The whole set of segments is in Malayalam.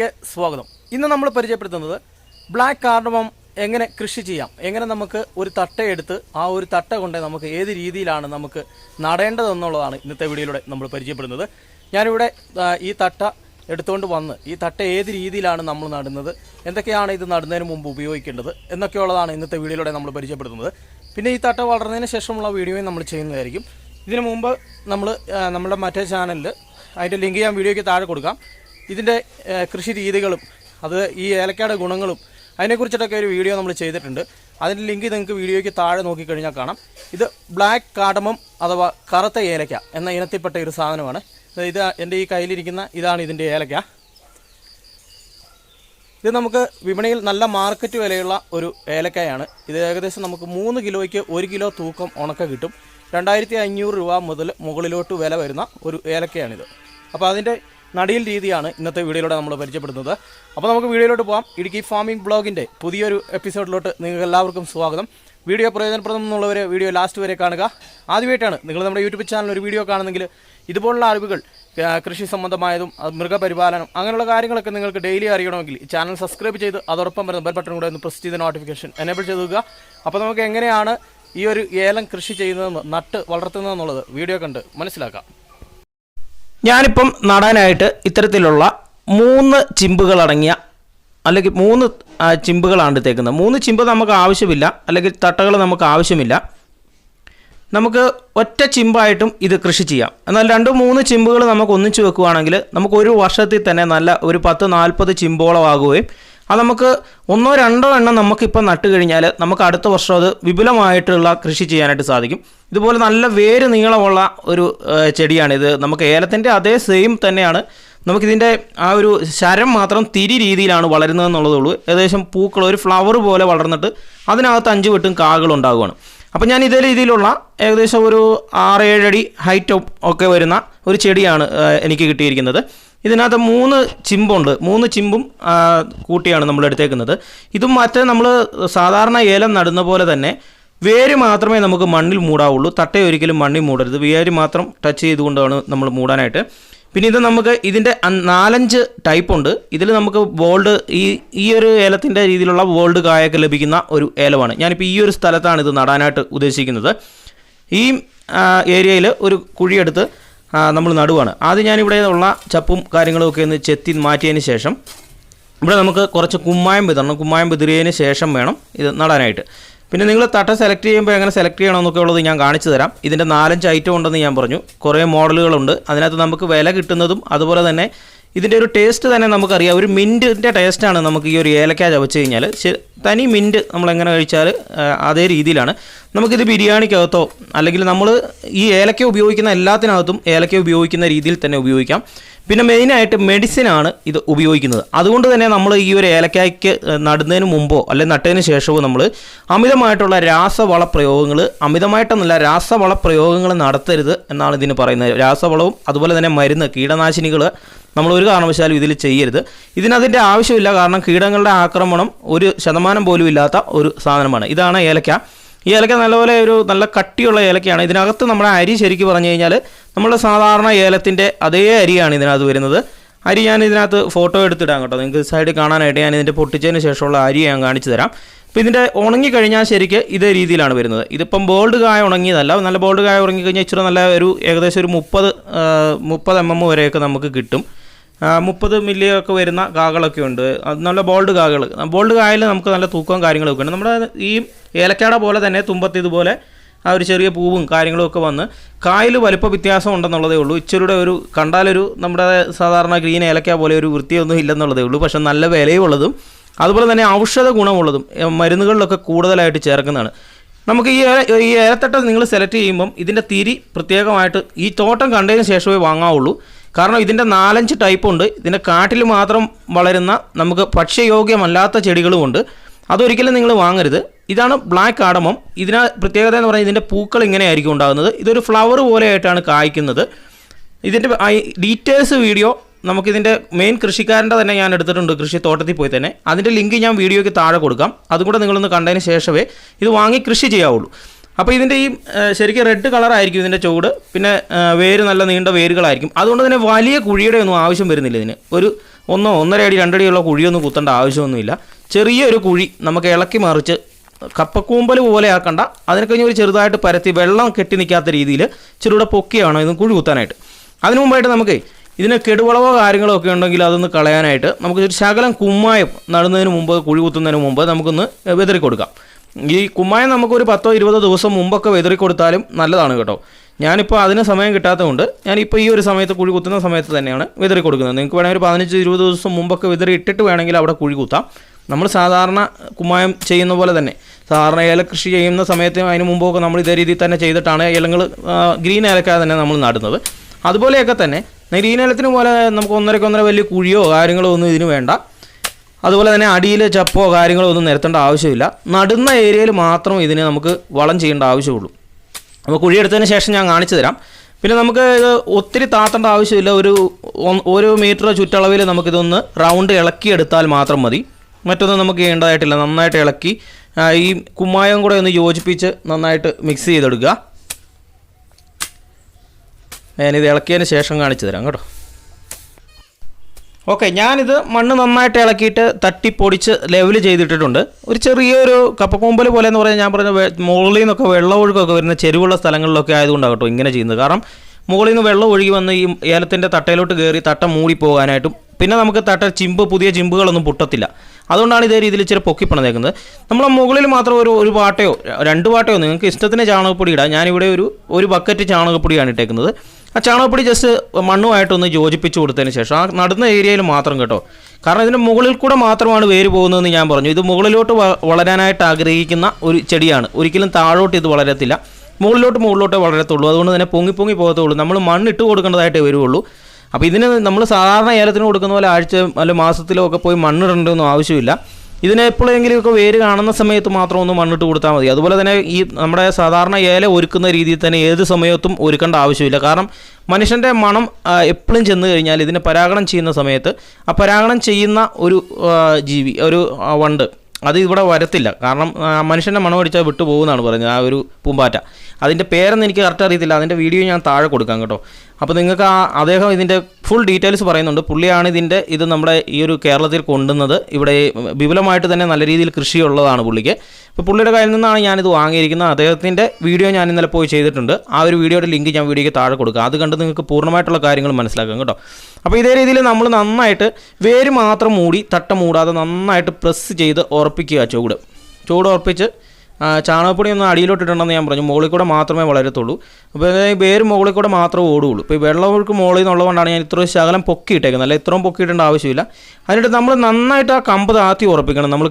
വീഡിയോയിലേക്ക് സ്വാഗതം. ഇന്ന് നമ്മൾ പരിചയപ്പെടുത്തുന്നത് ബ്ലാക്ക് കാർഡമം എങ്ങനെ കൃഷി ചെയ്യാം. എങ്ങനെ നമുക്ക് ഒരു തട്ടയെടുത്ത് ആ ഒരു തട്ട കൊണ്ട് നമുക്ക് ഏത് രീതിയിലാണ് നമുക്ക് നടേണ്ടതെന്നുള്ളതാണ് ഇന്നത്തെ വീഡിയോയിലൂടെ നമ്മൾ പരിചയപ്പെടുന്നത്. ഞാനിവിടെ ഈ തട്ട എടുത്തുകൊണ്ട് വന്ന് ഈ തട്ട ഏത് രീതിയിലാണ് നമ്മൾ നടുന്നത് എന്തൊക്കെയാണ് ഇത് നടുന്നതിന് മുമ്പ് ഉപയോഗിക്കേണ്ടത് എന്നൊക്കെയുള്ളതാണ് ഇന്നത്തെ വീഡിയോയിലൂടെ നമ്മൾ പരിചയപ്പെടുത്തുന്നത്. പിന്നെ ഈ തട്ട വളർന്നതിന് ശേഷമുള്ള വീഡിയോയും നമ്മൾ ചെയ്യുന്നതായിരിക്കും. ഇതിനു മുമ്പ് നമ്മൾ നമ്മുടെ മറ്റേ ചാനലിൽ അതിന്റെ ലിങ്ക് ഞാൻ വീഡിയോയ്ക്ക് താഴെ കൊടുക്കാം. ഇതിന്റെ കൃഷി രീതികളും അത് ഈ ഏലക്കയുടെ ഗുണങ്ങളും അതിനെക്കുറിച്ചിട്ടൊക്കെ ഒരു വീഡിയോ നമ്മൾ ചെയ്തിട്ടുണ്ട്. അതിന്റെ ലിങ്ക് നിങ്ങൾക്ക് വീഡിയോയ്ക്ക് താഴെ നോക്കിക്കഴിഞ്ഞാൽ കാണാം. ഇത് ബ്ലാക്ക് കാഡമം അഥവാ കറുത്ത ഏലക്ക എന്ന ഇനത്തിൽപ്പെട്ട ഒരു സാധനമാണ്. ഇത് എന്റെ ഈ കയ്യിലിരിക്കുന്ന ഇതാണ് ഇതിന്റെ ഏലക്ക. ഇത് നമുക്ക് വിപണിയിൽ നല്ല മാർക്കറ്റ് വിലയുള്ള ഒരു ഏലക്കയാണ്. ഇത് ഏകദേശം നമുക്ക് മൂന്ന് കിലോയ്ക്ക് ഒരു കിലോ തൂക്കം ഉണക്ക കിട്ടും. രണ്ടായിരത്തി അഞ്ഞൂറ് രൂപ മുതൽ മുകളിലോട്ട് വില വരുന്ന ഒരു ഏലക്കയാണിത്. അപ്പോൾ അതിന്റെ നടിയിൽ രീതിയാണ് ഇന്നത്തെ വീഡിയോയിലൂടെ നമ്മൾ പരിചയപ്പെടുന്നത്. അപ്പോൾ നമുക്ക് വീഡിയോയിലോട്ട് പോകാം ഇടുക്കി ഫാമിംഗ് ബ്ലോഗിന്റെ പുതിയൊരു എപ്പിസോഡിലോട്ട് നിങ്ങൾക്ക് എല്ലാവർക്കും സ്വാഗതം. വീഡിയോ പ്രയോജനപ്രദം എന്നുള്ളവർ വീഡിയോ ലാസ്റ്റ് വരെ കാണുക. ആദ്യമായിട്ടാണ് നിങ്ങൾ നമ്മുടെ യൂട്യൂബ് ചാനൽ ഒരു വീഡിയോ കാണുന്നെങ്കിൽ ഇതുപോലുള്ള അറിവുകൾ കൃഷി സംബന്ധമായതും മൃഗപരിപാലനം അങ്ങനെയുള്ള കാര്യങ്ങളൊക്കെ നിങ്ങൾക്ക് ഡെയിലി അറിയണമെങ്കിൽ ചാനൽ സബ്സ്ക്രൈബ് ചെയ്ത് അതോടൊപ്പം വരുന്ന ബെൽ ബട്ടൺ കൂടെ ഒന്ന് പ്രസ് ചെയ്ത് നോട്ടിഫിക്കേഷൻ എനേബിൾ ചെയ്ത് വെക്കുക. അപ്പോൾ നമുക്ക് എങ്ങനെയാണ് ഈ ഒരു ഏലം കൃഷി ചെയ്യുന്നതെന്ന് നട്ട് വളർത്തുന്നതെന്നുള്ളത് വീഡിയോ കണ്ട് മനസ്സിലാക്കാം. ഞാനിപ്പം നടാനായിട്ട് ഇത്തരത്തിലുള്ള മൂന്ന് ചിമ്പുകളടങ്ങിയ അല്ലെങ്കിൽ മൂന്ന് ചിമ്പുകളാണ് എടുത്തേക്കുന്നത്. മൂന്ന് ചിമ്പ് നമുക്ക് ആവശ്യമില്ല. അല്ലെങ്കിൽ തട്ടകൾ നമുക്ക് ആവശ്യമില്ല. നമുക്ക് ഒറ്റ ചിമ്പായിട്ടും ഇത് കൃഷി ചെയ്യാം. എന്നാൽ രണ്ട് മൂന്ന് ചിമ്പുകൾ നമുക്ക് ഒന്നിച്ച് വെക്കുകയാണെങ്കിൽ നമുക്ക് ഒരു വർഷത്തിൽ തന്നെ നല്ല ഒരു പത്ത് നാൽപ്പത് ചിമ്പോളം ആകുകയും അത് നമുക്ക് ഒന്നോ രണ്ടോ എണ്ണം നമുക്കിപ്പോൾ നട്ട് കഴിഞ്ഞാൽ നമുക്ക് അടുത്ത വർഷം അത് വിപുലമായിട്ടുള്ള കൃഷി ചെയ്യാനായിട്ട് സാധിക്കും. ഇതുപോലെ നല്ല വേര് നീളമുള്ള ഒരു ചെടിയാണിത് നമുക്ക് ഏലത്തിന്റെ അതേ സെയിം തന്നെയാണ്. നമുക്കിതിന്റെ ആ ഒരു ശരം മാത്രം തിരി രീതിയിലാണ് വളരുന്നത് എന്നുള്ളതേ ഉള്ളൂ ഏകദേശം പൂക്കൾ ഒരു ഫ്ലവർ പോലെ വളർന്നിട്ട് അതിനകത്ത് അഞ്ച് വെട്ടും കാകൾ ഉണ്ടാകുകയാണ് അപ്പോൾ ഞാൻ ഇതേ രീതിയിലുള്ള ഏകദേശം ഒരു ആറ് ഏഴടി ഹൈറ്റ് ഒക്കെ വരുന്ന ഒരു ചെടിയാണ് എനിക്ക് കിട്ടിയിരിക്കുന്നത്. ഇതിനകത്ത് മൂന്ന് ചിമ്പുണ്ട്. മൂന്ന് ചിമ്പും കൂട്ടിയാണ് നമ്മൾ എടുത്തേക്കുന്നത്. ഇതും മറ്റേ നമ്മൾ സാധാരണ ഏലം നടുന്ന പോലെ തന്നെ വേര് മാത്രമേ നമുക്ക് മണ്ണിൽ മൂടാവുള്ളൂ. തട്ട ഒരിക്കലും മണ്ണിൽ മൂടരുത്. വേര് മാത്രം ടച്ച് ചെയ്തുകൊണ്ടാണ് നമ്മൾ മൂടാനായിട്ട്. പിന്നെ ഇത് നമുക്ക് ഇതിന്റെ നാലഞ്ച് ടൈപ്പ് ഉണ്ട്. ഇതിൽ നമുക്ക് ബോൾഡ് ഈ ഈ ഒരു ഏലത്തിന്റെ രീതിയിലുള്ള ബോൾഡ് കായൊക്കെ ലഭിക്കുന്ന ഒരു ഏലമാണ്. ഞാനിപ്പോൾ ഈ ഒരു സ്ഥലത്താണ് ഇത് നടാനായിട്ട് ഉദ്ദേശിക്കുന്നത്. ഈ ഏരിയയിൽ ഒരു കുഴിയെടുത്ത് നമ്മൾ നടുവാണ്. ആദ്യം ഞാനിവിടെ ഉള്ള ചപ്പും കാര്യങ്ങളും ഒക്കെ ഒന്ന് ചെത്തി മാറ്റിയതിന് ശേഷം ഇവിടെ നമുക്ക് കുറച്ച് കുമ്മായം വിതരണം. കുമ്മായം വിതറിയതിന് ശേഷം വേണം ഇത് നടാനായിട്ട്. പിന്നെ നിങ്ങൾ തട്ട സെലക്ട് ചെയ്യുമ്പോൾ എങ്ങനെ സെലക്ട് ചെയ്യണമെന്നൊക്കെ ഉള്ളത് ഞാൻ കാണിച്ചു തരാം. ഇതിന്റെ നാലഞ്ച് ഐറ്റം ഉണ്ടെന്ന് ഞാൻ പറഞ്ഞു. കുറേ മോഡലുകളുണ്ട് അതിനകത്ത് നമുക്ക് വില കിട്ടുന്നതും അതുപോലെ തന്നെ ഇതിന്റെ ഒരു ടേസ്റ്റ് തന്നെ നമുക്കറിയാം. ഒരു മിന്റിന്റെ ടേസ്റ്റാണ് നമുക്ക് ഈ ഒരു ഏലക്ക ചവച്ച് കഴിഞ്ഞാൽ തനി മിന്റ് നമ്മളെങ്ങനെ കഴിച്ചാൽ അതേ രീതിയിലാണ്. നമുക്കിത് ബിരിയാണിക്കകത്തോ അല്ലെങ്കിൽ നമ്മൾ ഈ ഏലക്ക ഉപയോഗിക്കുന്ന എല്ലാത്തിനകത്തും ഏലക്ക ഉപയോഗിക്കുന്ന രീതിയിൽ തന്നെ ഉപയോഗിക്കാം. പിന്നെ മെയിനായിട്ട് മെഡിസിനാണ് ഇത് ഉപയോഗിക്കുന്നത്. അതുകൊണ്ട് തന്നെ നമ്മൾ ഈ ഒരു ഏലക്കായ്ക്ക് നടുന്നതിന് മുമ്പോ അല്ലെങ്കിൽ നട്ടതിന് ശേഷമോ നമ്മൾ അമിതമായിട്ടുള്ള രാസവള പ്രയോഗങ്ങൾ അമിതമായിട്ടൊന്നുമില്ല രാസവള പ്രയോഗങ്ങൾ നടത്തരുത് എന്നാണ് ഇതിന് പറയുന്നത്. രാസവളവും അതുപോലെ തന്നെ മരുന്ന് കീടനാശിനികൾ നമ്മൾ ഒരു കാരണവശാലും ഇതിൽ ചെയ്യരുത്. ഇതിനതിന്റെ ആവശ്യമില്ല കാരണം കീടങ്ങളുടെ ആക്രമണം ഒരു ശതമാനം പോലും ഇല്ലാത്ത ഒരു സാധനമാണ്. ഇതാണ് ഏലക്ക. ഈ ഏലക്ക നല്ലപോലെ ഒരു നല്ല കട്ടിയുള്ള ഏലക്കയാണ്. ഇതിനകത്ത് നമ്മുടെ അരി ശരിക്കും പറഞ്ഞു കഴിഞ്ഞാൽ നമ്മുടെ സാധാരണ ഏലത്തിന്റെ അതേ അരിയാണ് ഇതിനകത്ത് വരുന്നത്. അരി ഞാൻ ഇതിനകത്ത് ഫോട്ടോ എടുത്തിടാം കേട്ടോ. നിങ്ങൾക്ക് സൈഡിൽ കാണാനായിട്ട് ഞാൻ ഇതിന്റെ പൊട്ടിച്ചതിന് ശേഷമുള്ള അരി ഞാൻ കാണിച്ചു തരാം. അപ്പോൾ ഇതിന്റെ ഉണങ്ങിക്കഴിഞ്ഞാൽ ശരിക്ക് ഇതേ രീതിയിലാണ് വരുന്നത്. ഇതിപ്പം ബോൾഡ് കായ ഉണങ്ങിയതല്ല. നല്ല ബോൾഡ് കായ ഉണങ്ങിക്കഴിഞ്ഞാൽ ഇച്ചിരി നല്ല ഒരു ഏകദേശം ഒരു മുപ്പത് മുപ്പത് എം എം വരെയൊക്കെ നമുക്ക് കിട്ടും. മുപ്പത് മില്ലിയൊക്കെ വരുന്ന കാകളൊക്കെ ഉണ്ട്. നല്ല ബോൾഡ് കാകൾ ബോൾഡ് കായൽ നമുക്ക് നല്ല തൂക്കവും കാര്യങ്ങളൊക്കെ ഉണ്ട്. നമ്മുടെ ഈ ഏലക്കാട പോലെ തന്നെ തുമ്പത്ത് ഇതുപോലെ ആ ഒരു ചെറിയ പൂവും കാര്യങ്ങളും ഒക്കെ വന്ന് കായൽ വലുപ്പ വ്യത്യാസം ഉണ്ടെന്നുള്ളതേ ഉള്ളൂ. ഇച്ചിരിയുടെ ഒരു കണ്ടാലൊരു നമ്മുടെ സാധാരണ ഗ്രീൻ ഏലക്ക പോലെ ഒരു വൃത്തിയൊന്നും ഇല്ലെന്നുള്ളതേ ഉള്ളൂ. പക്ഷെ നല്ല വിലയുള്ളതും അതുപോലെ തന്നെ ഔഷധ ഗുണമുള്ളതും മരുന്നുകളിലൊക്കെ കൂടുതലായിട്ട് ചേർക്കുന്നതാണ്. നമുക്ക് ഈ ഈ ഏലത്തട്ട നിങ്ങൾ സെലക്ട് ചെയ്യുമ്പം ഇതിന്റെ തിരി പ്രത്യേകമായിട്ട് ഈ തോട്ടം കണ്ടതിന് ശേഷമേ വാങ്ങാവുള്ളൂ. കാരണം ഇതിന്റെ നാലഞ്ച് ടൈപ്പ് ഉണ്ട്. ഇതിന്റെ കാട്ടിൽ മാത്രം വളരുന്ന നമുക്ക് ഭക്ഷ്യയോഗ്യമല്ലാത്ത ചെടികളുമുണ്ട്. അതൊരിക്കലും നിങ്ങൾ വാങ്ങരുത്. ഇതാണ് ബ്ലാക്ക് ആഡമം ഇതിന് പ്രത്യേകത എന്ന് പറഞ്ഞാൽ ഇതിന്റെ പൂക്കൾ ഇങ്ങനെയായിരിക്കും ഉണ്ടാകുന്നത്. ഇതൊരു ഫ്ലവർ പോലെയായിട്ടാണ് കായ്ക്കുന്നത്. ഇതിന്റെ ഡീറ്റെയിൽസ് വീഡിയോ നമുക്കിതിന്റെ മെയിൻ കൃഷിക്കാരന്റെ തന്നെ ഞാൻ എടുത്തിട്ടുണ്ട് കൃഷി തോട്ടത്തിൽ പോയി തന്നെ. അതിന്റെ ലിങ്ക് ഞാൻ വീഡിയോയ്ക്ക് താഴെ കൊടുക്കാം. അതും കൂടെ നിങ്ങളൊന്ന് കണ്ടതിന് ശേഷമേ ഇത് വാങ്ങി കൃഷി ചെയ്യാവുള്ളൂ. അപ്പോൾ ഇതിന്റെ ഈ ശരിക്കും റെഡ് കളറായിരിക്കും ഇതിന്റെ ചുവട്. പിന്നെ വേര് നല്ല നീണ്ട വേരുകളായിരിക്കും. അതുകൊണ്ട് തന്നെ വലിയ കുഴിയുടെ ഒന്നും ആവശ്യം വരുന്നില്ല ഇതിന്. ഒരു ഒന്നോ ഒന്നര അടി രണ്ടടിയുള്ള കുഴിയൊന്നും കുത്തേണ്ട ആവശ്യമൊന്നുമില്ല. ചെറിയൊരു കുഴി നമുക്ക് ഇളക്കി മറിച്ച് കപ്പക്കൂമ്പൽ പോലെ ആക്കണ്ട. അതിനെ കഴിഞ്ഞ് ഒരു ചെറുതായിട്ട് പരത്തി വെള്ളം കെട്ടി നിൽക്കാത്ത രീതിയിൽ ചെറുകൂടെ പൊക്കിയാണ് ഇതും കുഴി കുത്താനായിട്ട്. അതിനു മുമ്പായിട്ട് നമുക്ക് ഇതിന് കെടുവളവോ കാര്യങ്ങളോ ഒക്കെ ഉണ്ടെങ്കിൽ അതൊന്ന് കളയാനായിട്ട് നമുക്ക് ഒരു ശകലം കുമ്മായം നടുന്നതിന് മുമ്പ് കുഴി കുത്തുന്നതിന് മുമ്പ് നമുക്കൊന്ന് വെതറി കൊടുക്കാം ഈ കുമ്മായം നമുക്കൊരു പത്തോ ഇരുപതോ ദിവസം മുമ്പൊക്കെ വെതറി കൊടുത്താലും നല്ലതാണ് കേട്ടോ. ഞാനിപ്പോൾ അതിന് സമയം കിട്ടാത്തതുകൊണ്ട് ഞാനിപ്പോൾ ഈ ഒരു സമയത്ത് കുഴി കുത്തുന്ന സമയത്ത് തന്നെയാണ് വിതറി കൊടുക്കുന്നത്. നിങ്ങൾക്ക് വേണമെങ്കിൽ ഒരു പതിനഞ്ച് ഇരുപത് ദിവസം മുമ്പൊക്കെ വിതറി ഇട്ടിട്ട് വേണമെങ്കിൽ അവിടെ കുഴി കുത്താം. നമ്മൾ സാധാരണ കുമ്മായം ചെയ്യുന്ന പോലെ തന്നെ. സാധാരണ ഏല കൃഷി ചെയ്യുന്ന സമയത്ത് അതിന് മുമ്പൊക്കെ നമ്മൾ ഇതേ രീതിയിൽ തന്നെ ചെയ്തിട്ടാണ് ഏലങ്ങൾ ഗ്രീൻ ഏലക്ക തന്നെ നമ്മൾ നടുന്നത്. അതുപോലെയൊക്കെ തന്നെ ഗ്രീൻ ഏലത്തിന് പോലെ നമുക്ക് ഒന്നരക്കൊന്നര വലിയ കുഴിയോ കാര്യങ്ങളോ ഒന്നും ഇതിന് വേണ്ട. അതുപോലെ തന്നെ അടിയിൽ ചപ്പോ കാര്യങ്ങളോ ഒന്നും നിരത്തേണ്ട ആവശ്യമില്ല. നടുന്ന ഏരിയയിൽ മാത്രം ഇതിനെ നമുക്ക് വളം ചെയ്യേണ്ട ആവശ്യമുള്ളൂ. അപ്പോൾ കുഴിയെടുത്തതിന് ശേഷം ഞാൻ കാണിച്ചു തരാം. പിന്നെ നമുക്ക് ഇത് ഒത്തിരി താത്തേണ്ട ആവശ്യമില്ല. ഒരു ഒരു മീറ്റർ ചുറ്റളവിൽ നമുക്കിതൊന്ന് റൗണ്ട് ഇളക്കിയെടുത്താൽ മാത്രം മതി. മറ്റൊന്നും നമുക്ക് ചെയ്യേണ്ടതായിട്ടില്ല. നന്നായിട്ട് ഇളക്കി ഈ കുമ്മായം കൂടെ ഒന്ന് യോജിപ്പിച്ച് നന്നായിട്ട് മിക്സ് ചെയ്തെടുക്കുക. ഞാനിത് ഇളക്കിയതിന് ശേഷം കാണിച്ചു തരാം കേട്ടോ. ഓക്കെ ഞാനിത് മണ്ണ് നന്നായിട്ട് ഇളക്കിയിട്ട് തട്ടിപ്പൊടിച്ച് ലെവൽ ചെയ്തിട്ടിട്ടുണ്ട്. ഒരു ചെറിയൊരു കപ്പക്കൂമ്പൽ പോലെ എന്ന് പറഞ്ഞാൽ ഞാൻ പറഞ്ഞ മുകളിൽ നിന്നൊക്കെ വെള്ളമൊഴുക്കൊക്കെ വരുന്ന ചെരുവുള്ള സ്ഥലങ്ങളിലൊക്കെ ആയതുകൊണ്ടാകട്ടോ ഇങ്ങനെ ചെയ്യുന്നത്. കാരണം മുകളിൽ നിന്ന് വെള്ളം ഒഴുകി വന്ന് ഈ ഏലത്തിന്റെ തട്ടയിലോട്ട് കയറി തട്ട മൂടി പോകാനായിട്ടും പിന്നെ നമുക്ക് തട്ട ചിമ്പ് പുതിയ ചിമ്പുകളൊന്നും പൊട്ടത്തില്ല. അതുകൊണ്ടാണ് ഇതേ രീതിയിൽ ഇച്ചിരി പൊക്കി പണിതേക്കുന്നത് നമ്മൾ മുകളിൽ മാത്രം ഒരു ഒരു പാട്ടയോ രണ്ട് പാട്ടയോ നിങ്ങൾക്ക് ഇഷ്ടത്തിന് ചാണകപ്പൊടി ഇടാം. ഞാനിവിടെ ഒരു ഒരു ബക്കറ്റ് ചാണകപ്പൊടിയാണ് ഇട്ടേക്കുന്നത്. ആ ചാണകപ്പൊടി ജസ്റ്റ് മണ്ണുമായിട്ടൊന്ന് യോജിപ്പിച്ച് കൊടുത്തതിന് ശേഷം ആ നടുന്ന ഏരിയയിൽ മാത്രം കേട്ടോ. കാരണം ഇതിന്റെ മുകളിൽ കൂടെ മാത്രമാണ് വേര് പോകുന്നതെന്ന് ഞാൻ പറഞ്ഞു. ഇത് മുകളിലോട്ട് വളരാനായിട്ട് ആഗ്രഹിക്കുന്ന ഒരു ചെടിയാണ്. ഒരിക്കലും താഴോട്ട് ഇത് വളരത്തില്ല. മുകളിലോട്ട് മുകളിലോട്ടേ വളരത്തുള്ളൂ. അതുകൊണ്ട് തന്നെ പൊങ്ങി പൊങ്ങി പോകത്തുള്ളൂ. നമ്മൾ മണ്ണിട്ട് കൊടുക്കേണ്ടതായിട്ടേ വരുള്ളൂ. അപ്പോൾ ഇതിന് നമ്മൾ സാധാരണ ഏലത്തിന് കൊടുക്കുന്ന പോലെ ആഴ്ച അല്ല മാസത്തിലോ ഒക്കെ പോയി മണ്ണിടേണ്ടതൊന്നും ആവശ്യമില്ല. ഇതിന് എപ്പോഴെങ്കിലുമൊക്കെ വേര് കാണുന്ന സമയത്ത് മാത്രം ഒന്ന് മണ്ണിട്ട് കൊടുത്താൽ മതി. അതുപോലെ തന്നെ ഈ നമ്മുടെ സാധാരണ ഏല ഒരുക്കുന്ന രീതിയിൽ തന്നെ ഏത് സമയത്തും ഒരുക്കേണ്ട ആവശ്യമില്ല. കാരണം മനുഷ്യന്റെ മണം എപ്പോഴും ചെന്ന് കഴിഞ്ഞാൽ ഇതിനെ പരാഗണം ചെയ്യുന്ന സമയത്ത് ആ പരാഗണം ചെയ്യുന്ന ഒരു ജീവി ഒരു വണ്ട് അത് ഇവിടെ വരത്തില്ല. കാരണം മനുഷ്യന്റെ മണം അടിച്ചാൽ വിട്ടുപോകുമെന്നാണ് പറയുന്നത്. ആ ഒരു പൂമ്പാറ്റ. അതിന്റെ പേരൊന്നും എനിക്ക് കറക്റ്റ് അറിയത്തില്ല. അതിന്റെ വീഡിയോ ഞാൻ താഴെ കൊടുക്കാം കേട്ടോ. അപ്പോൾ നിങ്ങൾക്ക് ആ അദ്ദേഹം ഇതിന്റെ ഫുൾ ഡീറ്റെയിൽസ് പറയുന്നുണ്ട്. പുള്ളിയാണ് ഇതിന്റെ ഇത് നമ്മുടെ ഈ ഒരു കേരളത്തിൽ കൊണ്ടുവന്നത്. ഇവിടെ വിപുലമായിട്ട് തന്നെ നല്ല രീതിയിൽ കൃഷിയുള്ളതാണ് പുള്ളിക്ക്. അപ്പോൾ പുള്ളിയുടെ കയ്യിൽ നിന്നാണ് ഞാനിത് വാങ്ങിയിരിക്കുന്നത്. അദ്ദേഹത്തിന്റെ വീഡിയോ ഞാൻ ഇന്നലെ പോയി ചെയ്തിട്ടുണ്ട്. ആ ഒരു വീഡിയോയുടെ ലിങ്ക് ഞാൻ വീഡിയോയ്ക്ക് താഴെ കൊടുക്കുക അത് കണ്ട് നിങ്ങൾക്ക് പൂർണമായിട്ടുള്ള കാര്യങ്ങൾ മനസ്സിലാക്കാം കേട്ടോ. അപ്പോൾ ഇതേ രീതിയിൽ നമ്മൾ നന്നായിട്ട് വേര് മാത്രം മൂടി തട്ട മൂടാതെ നന്നായിട്ട് പ്രസ് ചെയ്ത് ഉറപ്പിക്കുക ചൂട്. ചൂട് ഉറപ്പിച്ച് ചാണകപ്പൊടി ഒന്ന് അടിയിലോട്ട് ഇടണമെന്ന് ഞാൻ പറഞ്ഞു. മുകളിൽ കൂടെ മാത്രമേ വളരത്തുള്ളൂ. അപ്പോൾ വേര് മുകളിൽ കൂടെ മാത്രമേ ഓടുകയുള്ളൂ. ഇപ്പോൾ വെള്ളമൊഴുക്ക് മുകളിൽ നിന്നുള്ളതുകൊണ്ടാണ് ഞാൻ ഇത്രയും ശകലം പൊക്കി ഇട്ടേക്കുന്നത് അല്ല ഇത്രയും പൊക്കി ഇടേണ്ട ആവശ്യമില്ല. അതിനിട്ട് നമ്മൾ നന്നായിട്ട് ആ കമ്പ് താത്തി ഉറപ്പിക്കണം. നമ്മൾ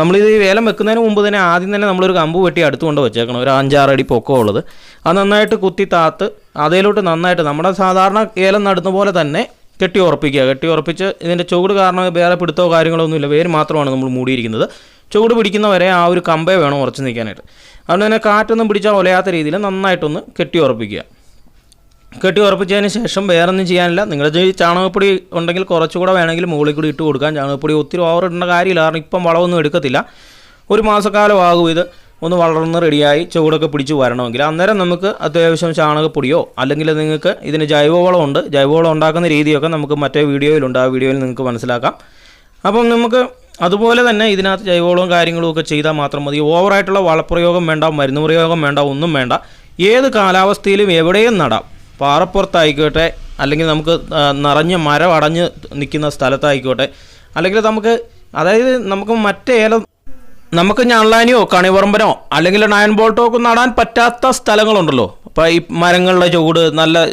നമ്മളിത് വേലം വെക്കുന്നതിന് മുമ്പ് തന്നെ ആദ്യം തന്നെ നമ്മളൊരു കമ്പ് വെട്ടി അടുത്തുകൊണ്ട് വെച്ചേക്കണം. ഒരു അഞ്ചാറടി പൊക്കമുള്ളത് അത് നന്നായിട്ട് കുത്തി താത്ത് അതിലോട്ട് നന്നായിട്ട് നമ്മുടെ സാധാരണ ഏലം നടുന്ന പോലെ തന്നെ കെട്ടി ഉറപ്പിക്കുക. കെട്ടി ഉറപ്പിച്ച് ഇതിന്റെ ചുവട് കാരണം വേറെ പിടുത്തോ കാര്യങ്ങളോ ഒന്നുമില്ല. വേര് മാത്രമാണ് നമ്മൾ മൂടിയിരിക്കുന്നത്. ചുവട് പിടിക്കുന്നവരെ ആ ഒരു കമ്പേ വേണം ഉറച്ച് നിൽക്കാനായിട്ട്. അതുകൊണ്ട് തന്നെ കാറ്റൊന്നും പിടിച്ചാൽ ഒലയാത്ത രീതിയിൽ നന്നായിട്ടൊന്ന് കെട്ടി ഉറപ്പിക്കുക. കെട്ടി ഉറപ്പിച്ചതിന് ശേഷം വേറൊന്നും ചെയ്യാനില്ല. നിങ്ങളുടെ ചാണകപ്പൊടി ഉണ്ടെങ്കിൽ കുറച്ചുകൂടെ വേണമെങ്കിൽ മുകളിൽ കൂടി ഇട്ട് കൊടുക്കാം. ചാണകപ്പൊടി ഒത്തിരി ഓവർ ഇടേണ്ട കാര്യമില്ല. കാരണം ഇപ്പം വളമൊന്നും എടുക്കത്തില്ല. ഒരു മാസക്കാലം ആകും ഇത് ഒന്ന് വളർന്ന് റെഡിയായി ചുവടൊക്കെ പിടിച്ച് വരണമെങ്കിൽ. അന്നേരം നമുക്ക് അത്യാവശ്യം ചാണകപ്പൊടിയോ അല്ലെങ്കിൽ നിങ്ങൾക്ക് ഇതിന് ജൈവവളം ഉണ്ട് ജൈവവളം ഉണ്ടാക്കുന്ന രീതിയൊക്കെ നമുക്ക് മറ്റേ വീഡിയോയിലുണ്ട് ആ വീഡിയോയിൽ നിങ്ങൾക്ക് മനസ്സിലാക്കാം. അപ്പം നമുക്ക് അതുപോലെ തന്നെ ഇതിനകത്ത് ജൈവവളവും കാര്യങ്ങളും ഒക്കെ ചെയ്താൽ മാത്രം മതി. ഓവറായിട്ടുള്ള വളപ്രയോഗം വേണ്ട മരുന്ന് പ്രയോഗം വേണ്ട ഒന്നും വേണ്ട. ഏത് കാലാവസ്ഥയിലും എവിടെയും നടാം. പാറപ്പുറത്തായിക്കോട്ടെ അല്ലെങ്കിൽ നമുക്ക് നിറഞ്ഞ മരം അടഞ്ഞ് നിൽക്കുന്ന സ്ഥലത്തായിക്കോട്ടെ. അല്ലെങ്കിൽ നമുക്ക് അതായത് നമുക്ക് മറ്റേ ഏലം നമുക്ക് ഞള്ളാനിയോ കണിവറമ്പനോ അല്ലെങ്കിൽ നയൻ ബോൾട്ടോ ഒക്കെ നടാൻ പറ്റാത്ത സ്ഥലങ്ങളുണ്ടല്ലോ. അപ്പോൾ ഈ മരങ്ങളുടെ ചൂട് നല്ല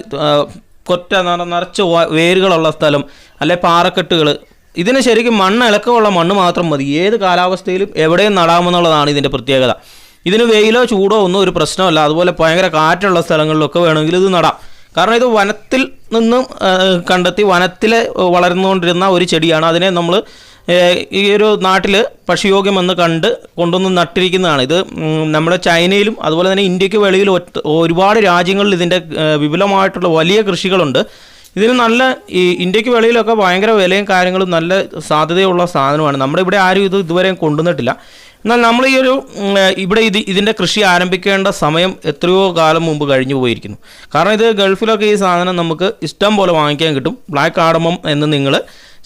കൊറ്റ നിറ- നിറച്ച് വേരുകളുള്ള സ്ഥലം അല്ലെ പാറക്കെട്ടുകൾ ഇതിന് ശരിക്കും മണ്ണ് ഇളക്കമുള്ള മണ്ണ് മാത്രം മതി. ഏത് കാലാവസ്ഥയിലും എവിടെയും നടാമെന്നുള്ളതാണ് ഇതിന്റെ പ്രത്യേകത. ഇതിന് വെയിലോ ചൂടോ ഒന്നും ഒരു പ്രശ്നമല്ല. അതുപോലെ ഭയങ്കര കാറ്റുള്ള സ്ഥലങ്ങളിലൊക്കെ വേണമെങ്കിൽ ഇത് നടാം. കാരണം ഇത് വനത്തിൽ നിന്നും കണ്ടെത്തി വനത്തിൽ വളർന്നുകൊണ്ടിരുന്ന ഒരു ചെടിയാണ്. അതിനെ നമ്മൾ ഈ ഒരു നാട്ടിൽ പക്ഷിയോഗ്യമെന്ന് കണ്ട് കൊണ്ടുവന്ന് നട്ടിരിക്കുന്നതാണ്. ഇത് നമ്മുടെ ചൈനയിലും അതുപോലെ തന്നെ ഇന്ത്യയ്ക്ക് വെളിയിൽ ഒരുപാട് രാജ്യങ്ങളിൽ ഇതിന്റെ വിപുലമായിട്ടുള്ള വലിയ കൃഷികളുണ്ട്. ഇതിന് നല്ല ഈ ഇന്ത്യയ്ക്ക് വെളിയിലൊക്കെ ഭയങ്കര വിലയും കാര്യങ്ങളും നല്ല സാധ്യതയുള്ള സാധനമാണ്. നമ്മുടെ ഇവിടെ ആരും ഇത് ഇതുവരെയും കൊണ്ടുവന്നിട്ടില്ല. എന്നാൽ നമ്മൾ ഈ ഒരു ഇവിടെ ഇത് ഇതിന്റെ കൃഷി ആരംഭിക്കേണ്ട സമയം എത്രയോ കാലം മുമ്പ് കഴിഞ്ഞു പോയിരിക്കുന്നു. കാരണം ഇത് ഗൾഫിലൊക്കെ ഈ സാധനം നമുക്ക് ഇഷ്ടം പോലെ വാങ്ങിക്കാൻ കിട്ടും. ബ്ലാക്ക് ആഡമം എന്ന് നിങ്ങൾ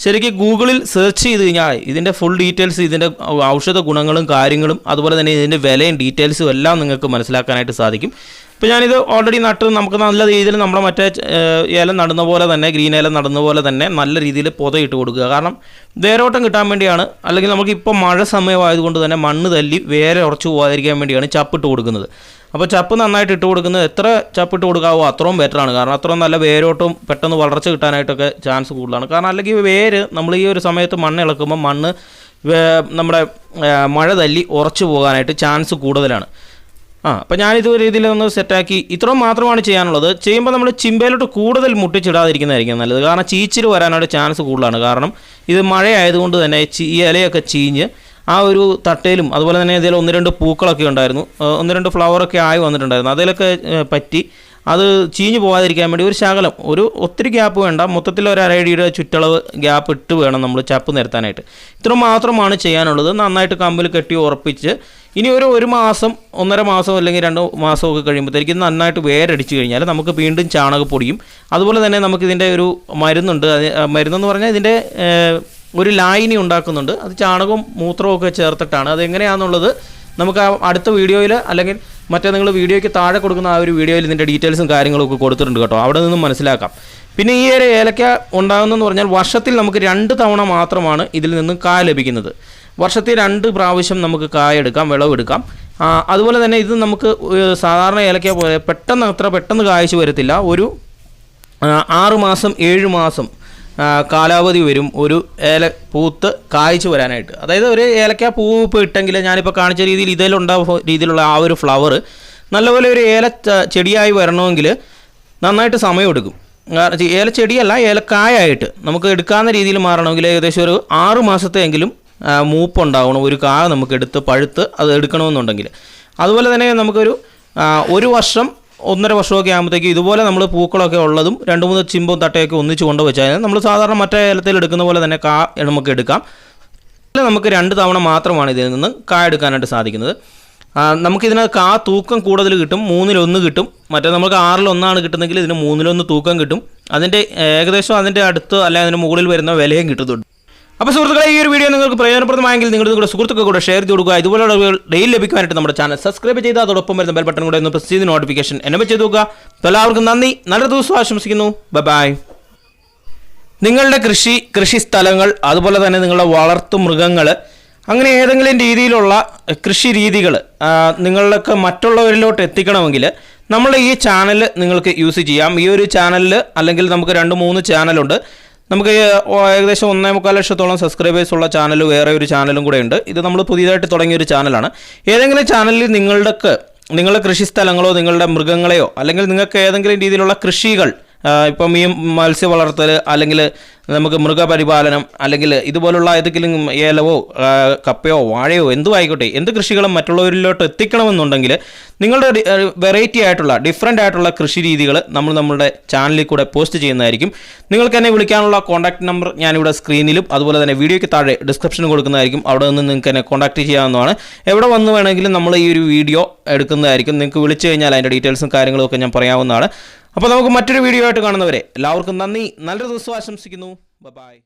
ശരിക്കും ഗൂഗിളിൽ സെർച്ച് ചെയ്ത് കഴിഞ്ഞാൽ ഇതിന്റെ ഫുൾ ഡീറ്റെയിൽസ് ഇതിന്റെ ഔഷധ ഗുണങ്ങളും കാര്യങ്ങളും അതുപോലെ തന്നെ ഇതിന്റെ വിലയും ഡീറ്റെയിൽസും എല്ലാം നിങ്ങൾക്ക് മനസ്സിലാക്കാനായിട്ട് സാധിക്കും. ഇപ്പോൾ ഞാനിത് ഓൾറെഡി നട്ട് നമുക്ക് നല്ല രീതിയിൽ നമ്മുടെ മറ്റേ ഏലം നടുന്ന പോലെ തന്നെ ഗ്രീൻ ഏലം നടുന്ന പോലെ തന്നെ നല്ല രീതിയിൽ പൊതയിട്ട് കൊടുക്കുക. കാരണം വേരോട്ടം കിട്ടാൻ വേണ്ടിയാണ് അല്ലെങ്കിൽ നമുക്ക് ഇപ്പോൾ മഴ സമയമായതുകൊണ്ട് തന്നെ മണ്ണ് തല്ലി വേരെ ഉറച്ചു പോകാതിരിക്കാൻ വേണ്ടിയാണ് ചപ്പിട്ട് കൊടുക്കുന്നത്. അപ്പോൾ ചപ്പ് നന്നായിട്ട് ഇട്ട് കൊടുക്കുന്നത് എത്ര ചപ്പിട്ട് കൊടുക്കാവോ അത്രയും ബെറ്ററാണ് കാരണം അത്രയും നല്ല വേരോട്ടവും പെട്ടെന്ന് വളർച്ച കിട്ടാനായിട്ടൊക്കെ ചാൻസ് കൂടുതലാണ്. കാരണം അല്ലെങ്കിൽ വേര് നമ്മൾ ഈ ഒരു സമയത്ത് മണ്ണ് ഇളക്കുമ്പോൾ മണ്ണ് നമ്മുടെ മഴ തല്ലി ഉറച്ചു പോകാനായിട്ട് ചാൻസ് കൂടുതലാണ്. ആ അപ്പം ഞാനിത് രീതിയിൽ ഒന്ന് സെറ്റാക്കി ഇത്രയും മാത്രമാണ് ചെയ്യാനുള്ളത്. ചെയ്യുമ്പോൾ നമ്മൾ ചിമ്പയിലോട്ട് കൂടുതൽ മുട്ടിച്ചിടാതിരിക്കുന്നതായിരിക്കും നല്ലത്. കാരണം ചീച്ചിൽ വരാനായിട്ട് ചാൻസ് കൂടുതലാണ്. കാരണം ഇത് മഴയായതുകൊണ്ട് തന്നെ ഈ ഇലയൊക്കെ ചീഞ്ഞ് ആ ഒരു തട്ടയിലും അതുപോലെ തന്നെ ഇതിൽ ഒന്ന് രണ്ട് പൂക്കളൊക്കെ ഉണ്ടായിരുന്നു. ഒന്ന് രണ്ട് ഫ്ലവറൊക്കെ ആയി വന്നിട്ടുണ്ടായിരുന്നു. അതിലൊക്കെ പറ്റി അത് ചീഞ്ഞു പോകാതിരിക്കാൻ വേണ്ടി ഒരു ശകലം ഒരു ഒത്തിരി ഗ്യാപ്പ് വേണ്ട. മൊത്തത്തിൽ ഒരു അരയടിയുടെ ചുറ്റളവ് ഗ്യാപ്പ് ഇട്ട് വേണം നമ്മൾ ചപ്പ് നിരത്താനായിട്ട്. ഇത്ര മാത്രമാണ് ചെയ്യാനുള്ളത്. നന്നായിട്ട് കമ്പിൽ കെട്ടി ഉറപ്പിച്ച് ഇനി ഒരു ഒരു മാസം ഒന്നര മാസം അല്ലെങ്കിൽ രണ്ട് മാസമൊക്കെ കഴിയുമ്പോഴത്തേക്ക് നന്നായിട്ട് വേരടിച്ചു കഴിഞ്ഞാൽ നമുക്ക് വീണ്ടും ചാണകപ്പൊടിയും അതുപോലെ തന്നെ നമുക്ക് ഇതിന്റെ ഒരു മരുന്നുണ്ട്. അത് മരുന്നെന്ന് പറഞ്ഞാൽ ഇതിന്റെ ഒരു ലായിനി ഉണ്ടാക്കുന്നുണ്ട്. അത് ചാണകവും മൂത്രവും ഒക്കെ ചേർത്തിട്ടാണ്. അതെങ്ങനെയാണെന്നുള്ളത് നമുക്ക് ആ അടുത്ത വീഡിയോയിൽ അല്ലെങ്കിൽ മറ്റേ നിങ്ങൾ വീഡിയോയ്ക്ക് താഴെ കൊടുക്കുന്ന ആ ഒരു വീഡിയോയിൽ ഇതിന്റെ ഡീറ്റെയിൽസും കാര്യങ്ങളൊക്കെ കൊടുത്തിട്ടുണ്ട് കേട്ടോ. അവിടെ നിന്നും മനസ്സിലാക്കാം. പിന്നെ ഈ ഒരു ഏലക്ക ഉണ്ടാകുന്നതെന്ന് പറഞ്ഞാൽ വർഷത്തിൽ നമുക്ക് രണ്ട് തവണ മാത്രമാണ് ഇതിൽ നിന്നും കാ ലഭിക്കുന്നത്. വർഷത്തിൽ രണ്ട് പ്രാവശ്യം നമുക്ക് കായ എടുക്കാം വിളവെടുക്കാം അതുപോലെ തന്നെ ഇത് നമുക്ക് സാധാരണ ഏലക്ക പോലെ പെട്ടെന്ന് അത്ര പെട്ടെന്ന് കായ്ച്ചു വരത്തില്ല. ഒരു ആറുമാസം ആറ് മാസം ഏഴ് മാസം കാലാവധി വരും ഒരു ഏല പൂത്ത് കായ്ച്ചു വരാനായിട്ട്. അതായത് ഒരു ഏലക്ക പൂവ് ഇപ്പോൾ ഇട്ടെങ്കിൽ ഞാനിപ്പോൾ കാണിച്ച രീതിയിൽ ഇതിലുണ്ടാവുന്ന രീതിയിലുള്ള ആ ഒരു ഫ്ലവർ നല്ലപോലെ ഒരു ഏല ചെടിയായി വരണമെങ്കിൽ നന്നായിട്ട് സമയമെടുക്കും. ഏലച്ചെടിയല്ല ഏലക്കായായിട്ട് നമുക്ക് എടുക്കാവുന്ന രീതിയിൽ മാറണമെങ്കിൽ ഏകദേശം ഒരു ആറ് മാസത്തെയെങ്കിലും മൂപ്പുണ്ടാവണം. ഒരു കാ നമുക്ക് എടുത്ത് പഴുത്ത് അത് എടുക്കണമെന്നുണ്ടെങ്കിൽ. അതുപോലെ തന്നെ നമുക്കൊരു ഒരു വർഷം ഒന്നര വർഷമൊക്കെ ആകുമ്പോഴത്തേക്ക് ഇതുപോലെ നമ്മൾ പൂക്കളൊക്കെ ഉള്ളതും രണ്ട് മൂന്ന് ചിമ്പും തട്ടയൊക്കെ ഒന്നിച്ച് കൊണ്ട് വെച്ചാൽ നമ്മൾ സാധാരണ മറ്റേ ഏലത്തിൽ എടുക്കുന്ന പോലെ തന്നെ കാ നമുക്ക് എടുക്കാം. നമുക്ക് രണ്ട് തവണ മാത്രമാണ് ഇതിൽ നിന്ന് കാ എടുക്കാനായിട്ട് സാധിക്കുന്നത്. നമുക്കിതിനകത്ത് നമുക്കിതിന് കാ തൂക്കം കൂടുതൽ കിട്ടും മൂന്നിലൊന്ന് കിട്ടും. മറ്റേ നമുക്ക് ആറിലൊന്നാണ് കിട്ടുന്നെങ്കിൽ ഇതിന് മൂന്നിലൊന്ന് തൂക്കം കിട്ടും. അതിന്റെ ഏകദേശം അതിന്റെ അടുത്ത് അല്ലെങ്കിൽ അതിന് മുകളിൽ വരുന്ന വിലയും കിട്ടുന്നുണ്ട്. അപ്പോൾ സുഹൃത്തുക്കളെ ഈ ഒരു വീഡിയോ നിങ്ങൾക്ക് പ്രയോജനപ്രദമായെങ്കിൽ നിങ്ങൾ നിങ്ങളുടെ സുഹൃത്തുക്കൾ കൂടെ ഷെയർ ചെയ്ത് കൊടുക്കുക. ഇതുപോലുള്ള ഡെയിലി ലഭിക്കാനായിട്ട് നമ്മുടെ ചാനൽ സബ്സ്ക്രൈബ് ചെയ്ത് അതോടൊപ്പം വരുന്ന ബെൽ ബട്ടൺ കൂടെ ഒന്ന് പ്രസ് ചെയ്ത് നോട്ടിഫിക്കേഷൻ എന്നെ ചെയ്തു നോക്കുക എല്ലാവർക്കും നന്ദി. നല്ലൊരു ദിവസം ആശംസിക്കുന്നു. ബൈ നിങ്ങളുടെ കൃഷി കൃഷി സ്ഥലങ്ങൾ അതുപോലെ തന്നെ നിങ്ങളുടെ വളർത്തു മൃഗങ്ങൾ അങ്ങനെ ഏതെങ്കിലും രീതിയിലുള്ള കൃഷി രീതികൾ നിങ്ങളിലൊക്കെ മറ്റുള്ളവരിലോട്ട് എത്തിക്കണമെങ്കിൽ നമ്മൾ ഈ ചാനൽ നിങ്ങൾക്ക് യൂസ് ചെയ്യാം. ഈ ഒരു ചാനലിൽ അല്ലെങ്കിൽ നമുക്ക് രണ്ട് മൂന്ന് ചാനലുണ്ട് നമുക്ക് ഏകദേശം ഒന്നേ മുക്കാൽ ലക്ഷത്തോളം സബ്സ്ക്രൈബേഴ്സ് ഉള്ള ചാനൽ വേറെ ഒരു ചാനലും കൂടെ ഉണ്ട്. ഇത് നമ്മൾ പുതിയതായിട്ട് തുടങ്ങിയ ഒരു ചാനലാണ് ഏതെങ്കിലും ചാനലിൽ നിങ്ങളുടെക്ക് നിങ്ങളുടെ കൃഷി സ്ഥലങ്ങളോ നിങ്ങളുടെ മൃഗങ്ങളെയോ അല്ലെങ്കിൽ നിങ്ങൾക്ക് ഏതെങ്കിലും രീതിയിലുള്ള കൃഷികൾ ഇപ്പം ഈ മത്സ്യ വളർത്തൽ അല്ലെങ്കിൽ നമുക്ക് മൃഗപരിപാലനം അല്ലെങ്കിൽ ഇതുപോലുള്ള ഏതെങ്കിലും ഏലവോ കപ്പയോ വാഴയോ എന്തും ആയിക്കോട്ടെ എന്ത് കൃഷികളും മറ്റുള്ളവരിലോട്ട് എത്തിക്കണമെന്നുണ്ടെങ്കിൽ നിങ്ങളുടെ വെറൈറ്റി ആയിട്ടുള്ള ഡിഫറെന്റ് ആയിട്ടുള്ള കൃഷി രീതികൾ നമ്മൾ നമ്മുടെ ചാനലിൽ കൂടെ പോസ്റ്റ് ചെയ്യുന്നതായിരിക്കും. നിങ്ങൾക്ക് എന്നെ വിളിക്കാനുള്ള കോൺടാക്ട് നമ്പർ ഞാനിവിടെ സ്ക്രീനിലും അതുപോലെ തന്നെ വീഡിയോയ്ക്ക് താഴെ ഡിസ്ക്രിപ്ഷൻ കൊടുക്കുന്നതായിരിക്കും. അവിടെ നിന്ന് നിങ്ങൾക്ക് എന്നെ കോൺടാക്ട് ചെയ്യാവുന്നതാണ്. എവിടെ വന്ന് വേണമെങ്കിലും നമ്മൾ ഈ ഒരു വീഡിയോ എടുക്കുന്നതായിരിക്കും. നിങ്ങൾക്ക് വിളിച്ചു കഴിഞ്ഞാൽ അതിന്റെ ഡീറ്റെയിൽസും കാര്യങ്ങളും ഒക്കെ ഞാൻ പറയാവുന്നതാണ്. അപ്പോൾ നമുക്ക് മറ്റൊരു വീഡിയോ ആയിട്ട് കാണുന്നവരെ എല്ലാവർക്കും നന്ദി. നല്ലൊരു ദിവസം ആശംസിക്കുന്നു. ബൈ